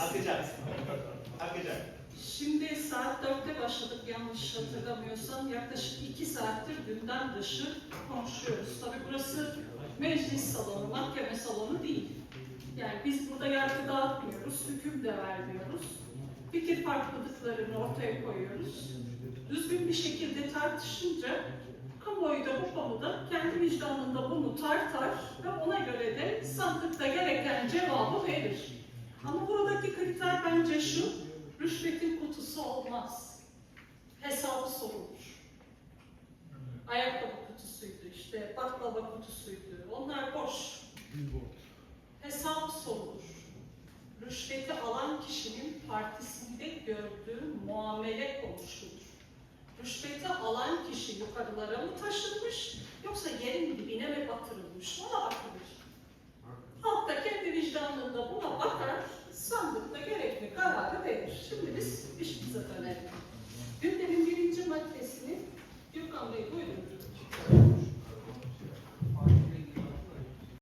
Akacak. Akacak. Şimdi saat dörtte başladık yanlış hatırlamıyorsam. Yaklaşık iki saattir gündem dışı konuşuyoruz. Tabii burası meclis salonu, mahkeme salonu değil. Yani biz burada yargı dağıtmıyoruz, hüküm de vermiyoruz. Fikir farklılıklarını ortaya koyuyoruz. Düzgün bir şekilde tartışınca kamuoyu da bu konuda kendi vicdanında bunu tartar ve ona göre de sandıkta gereken cevabı verir. Bence şu, rüşvetin kutusu olmaz. Hesabı sorulur. Ayakkabı kutusuydu işte, baklava kutusuydu. Onlar boş. Hesap sorulur. Rüşveti alan kişinin partisinde gördüğü muamele konuşulur. Rüşveti alan kişi yukarılara mı taşınmış yoksa yerin